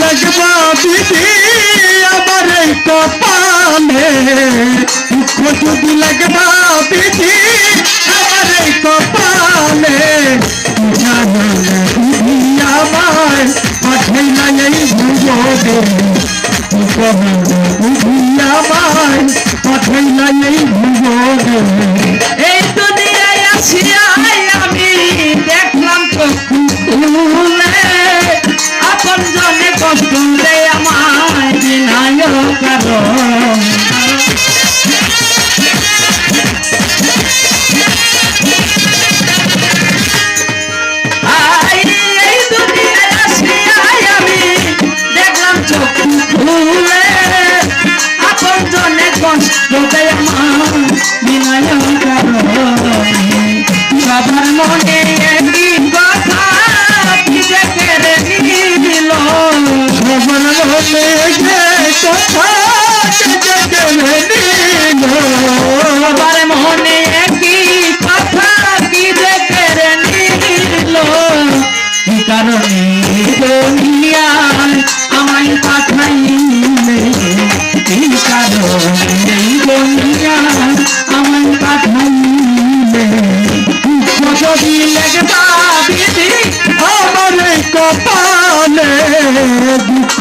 লাগবা দিদি আমার এই কপালে দুঃখ যদি লাগবা দিদি আমার এই কপালে জানো দিদি আমায় পাঠাই না এই ভুবনে দিদি আমায় পাঠাই না এই এই দুনিয়ায় আসিয়া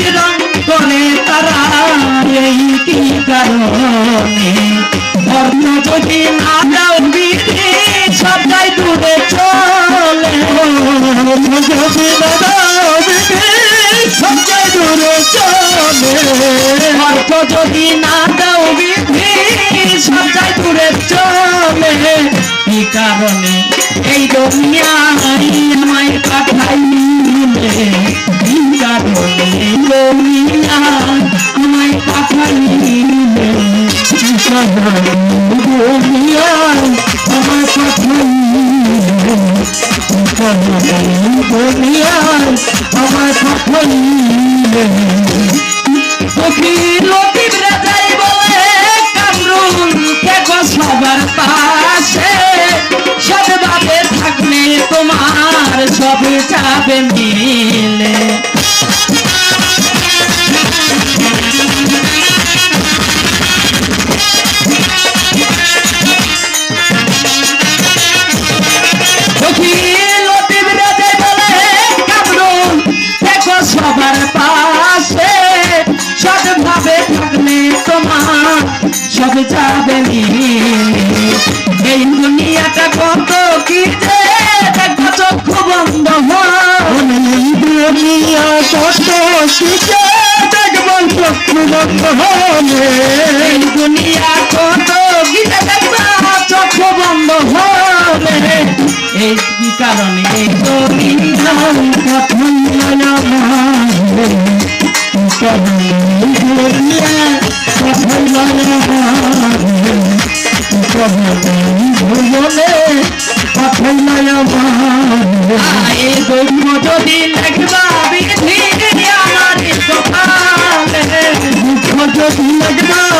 রং করে তারা এই কি কারণে? ধর্ম যদি সবাই দূরে চলে। যদি সবচেয়ে দূরে চলে। অর্থ যদি সবাই দূরে চলে। কি কারণে? এই দুনিয়ায় আমায় দেখো সবার পাশে সদভাবে থাকলে তোমার সব যাবে মিলে কত দেখবান চক্ষু বন্ধ হলে যদি লাগবা